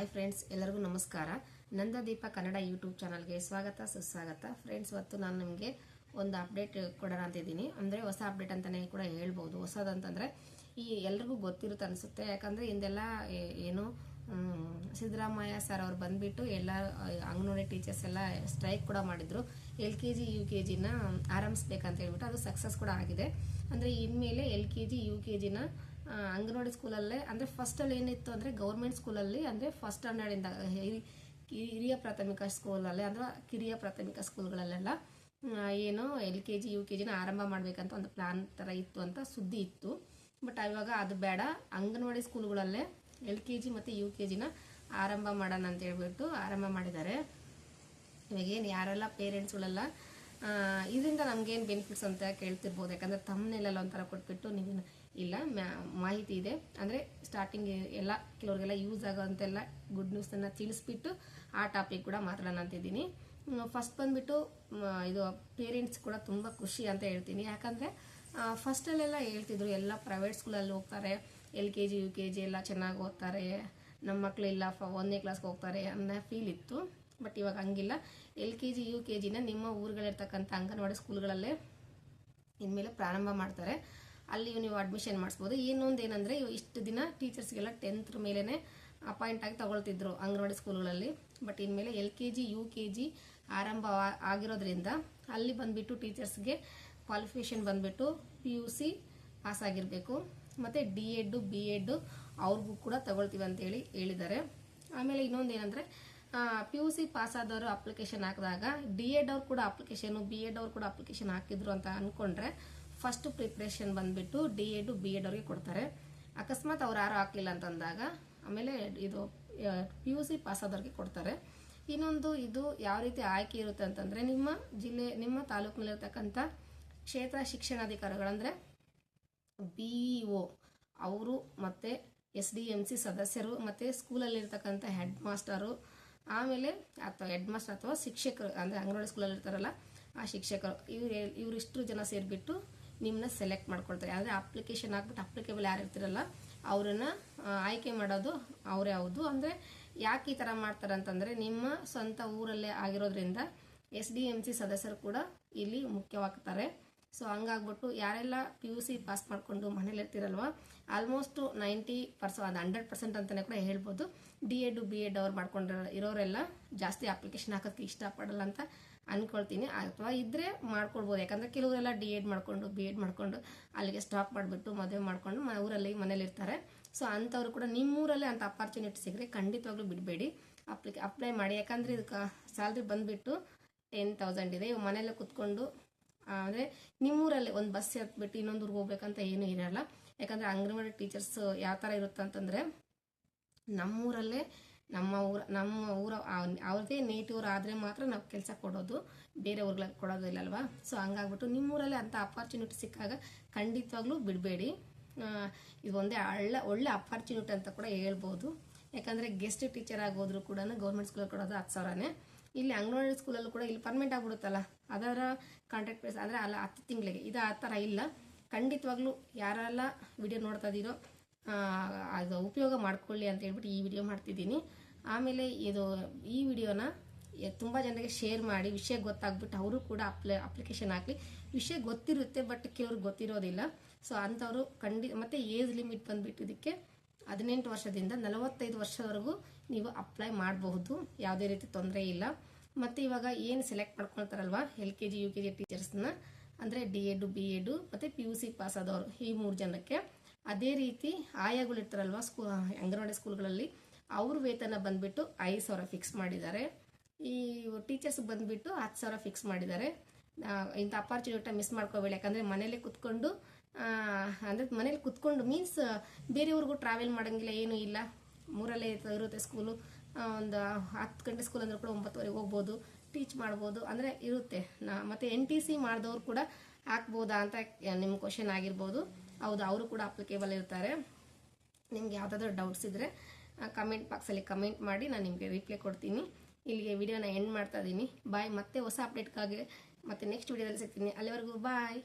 Hi friends, ಎಲ್ಲರಿಗೂ ನಮಸ್ಕಾರ. ನಂದದೀಪ Kannada YouTube ಚಾನಲ್ಗೆ ಸ್ವಾಗತ, ಸುಸ್ವಾಗತ. ಫ್ರೆಂಡ್ಸ್, ಇವತ್ತು ನಾನು ನಿಮಗೆ ಒಂದು ಅಪ್ಡೇಟ್ ಕೊಡೋಣ ಅಂತಿದ್ದೀನಿ ಅಂದರೆ ಹೊಸ ಅಪ್ಡೇಟ್ ಅಂತಲೇ ಕೂಡ ಹೇಳ್ಬೋದು. ಹೊಸದಂತಂದರೆ ಈ ಎಲ್ರಿಗೂ ಗೊತ್ತಿರುತ್ತೆ ಅನಿಸುತ್ತೆ. ಯಾಕಂದರೆ ಹಿಂದೆಲ್ಲ ಏನು ಸಿದ್ದರಾಮಯ್ಯ ಸರ್ ಅವ್ರು ಬಂದುಬಿಟ್ಟು ಎಲ್ಲ ಅಂಗನವಾಡಿ ಟೀಚರ್ಸ್ ಎಲ್ಲ ಸ್ಟ್ರೈಕ್ ಕೂಡ ಮಾಡಿದರು. L K G, U K ಜಿನ ಆರಂಭಿಸ್ಬೇಕಂತ ಹೇಳ್ಬಿಟ್ಟು ಅದು ಸಕ್ಸಸ್ ಕೂಡ ಆಗಿದೆ. ಅಂದರೆ ಇನ್ಮೇಲೆ L K G, U K ಜಿನ ಅಂಗನವಾಡಿ ಸ್ಕೂಲಲ್ಲೇ, ಅಂದರೆ ಫಸ್ಟಲ್ಲಿ ಏನಿತ್ತು ಅಂದರೆ ಗೌರ್ಮೆಂಟ್ ಸ್ಕೂಲಲ್ಲಿ, ಅಂದರೆ ಫಸ್ಟ್ ಸ್ಟ್ಯಾಂಡರ್ಡಿಂದ ಹಿರಿಯ ಪ್ರಾಥಮಿಕ ಸ್ಕೂಲಲ್ಲೇ, ಅಂದರೆ ಕಿರಿಯ ಪ್ರಾಥಮಿಕ ಸ್ಕೂಲ್ಗಳಲ್ಲೆಲ್ಲ ಏನು L K G U K ಜಿನ ಆರಂಭ ಮಾಡಬೇಕಂತ ಒಂದು ಪ್ಲಾನ್ ಥರ ಇತ್ತು ಅಂತ ಸುದ್ದಿ ಇತ್ತು. ಬಟ್ ಇವಾಗ ಅದು ಬೇಡ, ಅಂಗನವಾಡಿ ಸ್ಕೂಲ್ಗಳಲ್ಲೇ ಎಲ್ ಕೆ ಜಿ ಮತ್ತು ಯು ಕೆ ಜಿನ ಆರಂಭ ಮಾಡೋಣ ಅಂತ ಹೇಳ್ಬಿಟ್ಟು ಆರಂಭ ಮಾಡಿದ್ದಾರೆ. ಇವಾಗ ಏನು ಯಾರೆಲ್ಲ ಪೇರೆಂಟ್ಸ್ಗಳೆಲ್ಲ ಇದರಿಂದ ನಮ್ಗೇನು ಬೆನಿಫಿಟ್ಸ್ ಅಂತ ಕೇಳ್ತಿರ್ಬೋದು. ಯಾಕಂದರೆ ತಮ್ಮನೆಲ್ಲ ಒಂಥರ ಕೊಟ್ಬಿಟ್ಟು ನೀವು ಇಲ್ಲ ಮಾಹಿತಿ ಇದೆ. ಅಂದರೆ ಸ್ಟಾರ್ಟಿಂಗ್ ಎಲ್ಲ ಕೆಲವ್ರಿಗೆಲ್ಲ ಯೂಸ್ ಆಗೋಂತೆಲ್ಲ ಗುಡ್ ನ್ಯೂಸನ್ನು ತಿಳಿಸ್ಬಿಟ್ಟು ಆ ಟಾಪಿಕ್ ಕೂಡ ಮಾತಾಡೋಣ ಅಂತಿದ್ದೀನಿ. ಫಸ್ಟ್ ಬಂದುಬಿಟ್ಟು ಇದು ಪೇರೆಂಟ್ಸ್ ಕೂಡ ತುಂಬ ಖುಷಿ ಅಂತ ಹೇಳ್ತೀನಿ. ಯಾಕಂದರೆ ಫಸ್ಟಲ್ಲೆಲ್ಲ ಹೇಳ್ತಿದ್ರು, ಎಲ್ಲ ಪ್ರೈವೇಟ್ ಸ್ಕೂಲಲ್ಲಿ ಹೋಗ್ತಾರೆ. L K G U K G ಎಲ್ಲ ಚೆನ್ನಾಗಿ ಓದ್ತಾರೆ. ನಮ್ಮ ಮಕ್ಕಳು ಇಲ್ಲ ಒಂದನೇ ಕ್ಲಾಸ್ಗೆ ಹೋಗ್ತಾರೆ ಅನ್ನೋ ಫೀಲ್ ಇತ್ತು. ಬಟ್ ಇವಾಗ ಹಂಗಿಲ್ಲ. L K G, U K ಜಿನ ನಿಮ್ಮ ಊರುಗಳಿರ್ತಕ್ಕಂಥ ಅಂಗನವಾಡಿ ಸ್ಕೂಲ್ಗಳಲ್ಲೇ ಇನ್ಮೇಲೆ ಪ್ರಾರಂಭ ಮಾಡ್ತಾರೆ. ಅಲ್ಲಿ ನೀವು ಅಡ್ಮಿಷನ್ ಮಾಡಿಸ್ಬೋದು. ಇನ್ನೊಂದು ಏನಂದರೆ ಇಷ್ಟು ದಿನ ಟೀಚರ್ಸ್ಗೆಲ್ಲ ಟೆಂತ್ ಮೇಲೇ ಅಪಾಯಿಂಟ್ ಆಗಿ ತಗೊಳ್ತಿದ್ರು ಅಂಗನವಾಡಿ ಸ್ಕೂಲ್ಗಳಲ್ಲಿ. ಬಟ್ ಇನ್ಮೇಲೆ L K G, U K G ಆರಂಭ ಆಗಿರೋದ್ರಿಂದ ಅಲ್ಲಿ ಬಂದುಬಿಟ್ಟು ಟೀಚರ್ಸ್ಗೆ ಕ್ವಾಲಿಫಿಕೇಷನ್ ಬಂದುಬಿಟ್ಟು ಪಿ ಯು ಸಿ ಪಾಸ್ ಆಗಿರಬೇಕು. ಮತ್ತು ಡಿ ಎಡ್ಡು ಬಿ ಎಡ್ಡು ಅವ್ರಿಗೂ ಕೂಡ ತಗೊಳ್ತೀವಿ ಅಂತೇಳಿ ಹೇಳಿದ್ದಾರೆ. ಆಮೇಲೆ ಇನ್ನೊಂದು ಏನಂದರೆ ಪಿ ಯು ಸಿ ಪಾಸ್ ಆದವರು ಅಪ್ಲಿಕೇಶನ್ ಹಾಕಿದಾಗ ಡಿ ಎಡ್ ಅವ್ರು ಕೂಡ ಅಪ್ಲಿಕೇಶನು ಬಿ ಎಡ್ ಅವ್ರು ಕೂಡ ಅಪ್ಲಿಕೇಶನ್ ಹಾಕಿದ್ರು ಅಂತ ಅಂದ್ಕೊಂಡ್ರೆ ಫಸ್ಟ್ ಪ್ರಿಪ್ರೇಷನ್ ಬಂದುಬಿಟ್ಟು ಡಿ ಎಡ್ ಬಿ ಎಡ್ ಅವ್ರಿಗೆ ಕೊಡ್ತಾರೆ. ಅಕಸ್ಮಾತ್ ಅವ್ರು ಯಾರು ಹಾಕಲಿಲ್ಲ ಅಂತಂದಾಗ, ಆಮೇಲೆ ಇದು ಪಿ ಯು ಸಿ ಪಾಸ್ ಆದವ್ರಿಗೆ ಕೊಡ್ತಾರೆ. ಇನ್ನೊಂದು, ಇದು ಯಾವ ರೀತಿ ಆಯ್ಕೆ ಇರುತ್ತೆ ಅಂತಂದರೆ, ನಿಮ್ಮ ಜಿಲ್ಲೆ, ನಿಮ್ಮ ತಾಲೂಕಿನಲ್ಲಿರ್ತಕ್ಕಂಥ ಕ್ಷೇತ್ರ ಶಿಕ್ಷಣಾಧಿಕಾರಿಗಳಂದರೆ ಬಿ ಒ ಅವರು ಮತ್ತು ಎಸ್ ಡಿ ಎಂ ಸಿ ಸದಸ್ಯರು ಮತ್ತು ಸ್ಕೂಲಲ್ಲಿರ್ತಕ್ಕಂಥ ಹೆಡ್ ಮಾಸ್ಟರು ಆಮೇಲೆ ಅಥವಾ ಹೆಡ್ ಮಾಸ್ಟರ್ ಅಥವಾ ಶಿಕ್ಷಕರು, ಅಂದರೆ ಅಂಗನವಾಡಿ ಸ್ಕೂಲಲ್ಲಿ ಇರ್ತಾರಲ್ಲ, ಆ ಶಿಕ್ಷಕರು, ಇವ್ರು ಇವರಿಷ್ಟು ಜನ ಸೇರಿಬಿಟ್ಟು ನಿಮ್ಮನ್ನ ಸೆಲೆಕ್ಟ್ ಮಾಡ್ಕೊಳ್ತಾರೆ. ಅಂದರೆ ಅಪ್ಲಿಕೇಶನ್ ಹಾಕ್ಬಿಟ್ಟು ಅಪ್ಲಿಕೇಬಲ್ ಯಾರು ಇರ್ತಿರಲ್ಲ, ಅವರನ್ನು ಆಯ್ಕೆ ಮಾಡೋದು ಅವರೇ ಹೌದು. ಅಂದರೆ ಯಾಕೆ ಈ ಥರ ಮಾಡ್ತಾರೆ ಅಂತಂದರೆ ನಿಮ್ಮ ಸ್ವಂತ ಊರಲ್ಲೇ ಆಗಿರೋದ್ರಿಂದ ಎಸ್ ಡಿ ಎಂ ಸಿ ಸದಸ್ಯರು ಕೂಡ ಇಲ್ಲಿ ಮುಖ್ಯವಾಗ್ತಾರೆ. ಸೊ ಹಂಗಾಗ್ಬಿಟ್ಟು ಯಾರೆಲ್ಲ ಪಿ ಯು ಸಿ ಪಾಸ್ ಮಾಡಿಕೊಂಡು ಮನೇಲಿ ಇರ್ತೀರಲ್ವ ಆಲ್ಮೋಸ್ಟ್ ನೈಂಟಿ ಪರ್ಸೆಂಟ್ ಅದು ಹಂಡ್ರೆಡ್ ಪರ್ಸೆಂಟ್ ಅಂತಲೇ ಕೂಡ ಹೇಳ್ಬೋದು. ಡಿ ಎಡ್ ಬಿ ಎಡ್ ಅವ್ರು ಮಾಡ್ಕೊಂಡಿರೋ ಇರೋರೆಲ್ಲ ಜಾಸ್ತಿ ಅಪ್ಲಿಕೇಶನ್ ಹಾಕೋಕ್ಕೆ ಇಷ್ಟಪಡಲ್ಲ ಅಂತ ಅನ್ಕೊಳ್ತೀನಿ. ಅಥವಾ ಇದ್ರೆ ಮಾಡ್ಕೊಳ್ಬೋದು. ಯಾಕಂದರೆ ಕೆಲವರೆಲ್ಲ ಡಿ ಎಡ್ ಮಾಡಿಕೊಂಡು ಬಿ ಎಡ್ ಮಾಡಿಕೊಂಡು ಅಲ್ಲಿಗೆ ಸ್ಟಾಪ್ ಮಾಡಿಬಿಟ್ಟು ಮದುವೆ ಮಾಡಿಕೊಂಡು ಮ, ಊರಲ್ಲಿ ಮನೇಲಿರ್ತಾರೆ ಸೊ ಅಂಥವ್ರು ಕೂಡ ನಿಮ್ಮೂರಲ್ಲೇ ಅಂತ ಅಪಾರ್ಚುನಿಟಿ ಸಿಗ್ರೆ ಖಂಡಿತವಾಗ್ಲೂ ಬಿಡಬೇಡಿ. ಅಪ್ಲಿಕೆ ಅಪ್ಲೈ ಮಾಡಿ. ಯಾಕಂದರೆ ಇದಕ್ಕೆ ಸ್ಯಾಲ್ರಿ ಬಂದುಬಿಟ್ಟು ಟೆನ್ ತೌಸಂಡ್ ಇದೆ. ಇವು ಮನೇಲೆ ಕುತ್ಕೊಂಡು ಅಂದರೆ ನಿಮ್ಮೂರಲ್ಲಿ ಒಂದು ಬಸ್ ಹತ್ಬಿಟ್ಟು ಇನ್ನೊಂದು ಊರಿಗೆ ಹೋಗ್ಬೇಕಂತ ಏನೂ ಇರಲ್ಲ. ಯಾಕಂದರೆ ಅಂಗನವಾಡಿ ಟೀಚರ್ಸ್ ಯಾವ ಥರ ಇರುತ್ತೆ ಅಂತಂದರೆ ನಮ್ಮೂರಲ್ಲೇ ನಮ್ಮ ಊರ ನಮ್ಮ ಊರ ಅವ್ರದೇ ನೇಟಿವ್ರು ಆದರೆ ಮಾತ್ರ ನಾವು ಕೆಲಸ ಕೊಡೋದು. ಬೇರೆ ಊರ್ಗಳಿಗೆ ಕೊಡೋದಿಲ್ಲಲ್ವಾ ಸೊ ಹಂಗಾಗ್ಬಿಟ್ಟು ನಿಮ್ಮೂರಲ್ಲೇ ಅಂಥ ಅಪಾರ್ಚುನಿಟಿ ಸಿಕ್ಕಾಗ ಖಂಡಿತವಾಗ್ಲೂ ಬಿಡಬೇಡಿ. ಇದು ಒಂದೇ ಒಳ್ಳೆ ಒಳ್ಳೆ ಅಪಾರ್ಚುನಿಟಿ ಅಂತ ಕೂಡ ಹೇಳ್ಬೋದು. ಯಾಕಂದರೆ ಗೆಸ್ಟ್ ಟೀಚರ್ ಆಗೋದ್ರು ಕೂಡ ಗೌರ್ಮೆಂಟ್ ಸ್ಕೂಲಲ್ಲಿ ಕೊಡೋದು ಹತ್ತು ಸಾವಿರನೇ. ಇಲ್ಲಿ ಅಂಗನವಾಡಿ ಸ್ಕೂಲಲ್ಲೂ ಕೂಡ ಇಲ್ಲಿ ಪರ್ಮನೆಂಟ್ ಆಗಿಬಿಡುತ್ತಲ್ಲ, ಅದರ ಕಾಂಟ್ರಾಕ್ಟ್ ಬೇಸ್ ಅಂದರೆ ಅಲ್ಲ, ಹತ್ತು ತಿಂಗಳಿಗೆ. ಇದು ಆ ಥರ ಇಲ್ಲ. ಖಂಡಿತವಾಗ್ಲೂ ಯಾರೆಲ್ಲ ವಿಡಿಯೋ ನೋಡ್ತಾ ಇದ್ದೀರೋ ಅದು ಉಪಯೋಗ ಮಾಡ್ಕೊಳ್ಳಿ ಅಂತ ಹೇಳ್ಬಿಟ್ಟು ಈ ವಿಡಿಯೋ ಮಾಡ್ತಿದ್ದೀನಿ. ಆಮೇಲೆ ಇದು, ಈ ವಿಡಿಯೋನ ತುಂಬ ಜನರಿಗೆ ಶೇರ್ ಮಾಡಿ, ವಿಷಯ ಗೊತ್ತಾಗ್ಬಿಟ್ಟು ಅವರು ಕೂಡ ಅಪ್ಲೈ ಅಪ್ಲಿಕೇಶನ್ ಹಾಕಲಿ. ವಿಷಯ ಗೊತ್ತಿರುತ್ತೆ ಬಟ್ ಕೆಲವ್ರಿಗೆ ಗೊತ್ತಿರೋದಿಲ್ಲ. ಸೊ ಅಂಥವ್ರು ಖಂಡಿ, ಮತ್ತು ಏಜ್ ಲಿಮಿಟ್ ಬಂದುಬಿಟ್ಟು ಇದಕ್ಕೆ ಹದಿನೆಂಟು ವರ್ಷದಿಂದ ನಲವತ್ತೈದು ವರ್ಷದವರೆಗೂ ನೀವು ಅಪ್ಲೈ ಮಾಡಬಹುದು. ಯಾವುದೇ ರೀತಿ ತೊಂದರೆ ಇಲ್ಲ. ಮತ್ತು ಇವಾಗ ಏನು select ಮಾಡ್ಕೊಳ್ತಾರಲ್ವ L K G U K G ಟೀಚರ್ಸ್ನ ಅಂದರೆ ಡಿ ಎಡ್ ಬಿ ಎಡು ಮತ್ತು ಪಿ ಯು ಸಿ ಪಾಸ್ ಆದವರು ಈ ಮೂರು ಜನಕ್ಕೆ. ಅದೇ ರೀತಿ ಆಯಾಗಳು ಇರ್ತಾರಲ್ವ ಸ್ಕೂ, ಅಂಗನವಾಡಿ ಸ್ಕೂಲ್ಗಳಲ್ಲಿ, ಅವ್ರ ವೇತನ ಬಂದುಬಿಟ್ಟು ಐದು ಸಾವಿರ ಫಿಕ್ಸ್ ಮಾಡಿದ್ದಾರೆ. ಈ ಟೀಚರ್ಸ್ ಬಂದುಬಿಟ್ಟು ಹತ್ತು ಸಾವಿರ ಫಿಕ್ಸ್ ಮಾಡಿದ್ದಾರೆ. ಇಂಥ ಅಪಾರ್ಚುನಿಟಿ ಮಿಸ್ ಮಾಡ್ಕೋಬೇಡಿ. ಯಾಕಂದರೆ ಮನೇಲೆ ಕುತ್ಕೊಂಡು ಅಂದರೆ ಮನೇಲಿ ಕುತ್ಕೊಂಡು ಮೀನ್ಸ್ ಬೇರೆಯವ್ರಿಗೂ ಟ್ರಾವೆಲ್ ಮಾಡೋಂಗಿಲ್ಲ, ಏನೂ ಇಲ್ಲ. ಮೂರಲ್ಲೇ ಇರುತ್ತೆ ಸ್ಕೂಲು ಒಂದು ಹತ್ತು ಗಂಟೆ ಸ್ಕೂಲ್ ಅಂದರೂ ಕೂಡ ಒಂಬತ್ತುವರೆಗೆ ಹೋಗ್ಬೋದು ಟೀಚ್ ಮಾಡ್ಬೋದು, ಅಂದರೆ ಇರುತ್ತೆ. ನಾ, ಮತ್ತು ಎನ್ ಟಿ ಸಿ ಮಾಡಿದವ್ರು ಕೂಡ ಹಾಕ್ಬೋದಾ ಅಂತ ನಿಮ್ಮ ಕ್ವಶನ್ ಆಗಿರ್ಬೋದು. ಹೌದು, ಅವರು ಕೂಡ ಅಪ್ಲಿಕೇಬಲ್ ಇರ್ತಾರೆ. ನಿಮ್ಗೆ ಯಾವುದಾದ್ರೂ ಡೌಟ್ಸ್ ಇದ್ದರೆ ಕಮೆಂಟ್ ಬಾಕ್ಸಲ್ಲಿ ಕಮೆಂಟ್ ಮಾಡಿ, ನಾನು ನಿಮಗೆ ರಿಪ್ಲೈ ಕೊಡ್ತೀನಿ. ಇಲ್ಲಿಗೆ ವಿಡಿಯೋನ ಎಂಡ್ ಮಾಡ್ತಾ ಇದ್ದೀನಿ ಬಾಯ್ ಮತ್ತೆ ಹೊಸ ಅಪ್ಡೇಟ್ಗಾಗಿ ಮತ್ತೆ ನೆಕ್ಸ್ಟ್ ವಿಡಿಯೋದಲ್ಲಿ ಸಿಗ್ತೀನಿ. ಅಲ್ಲಿವರೆಗೂ ಬಾಯ್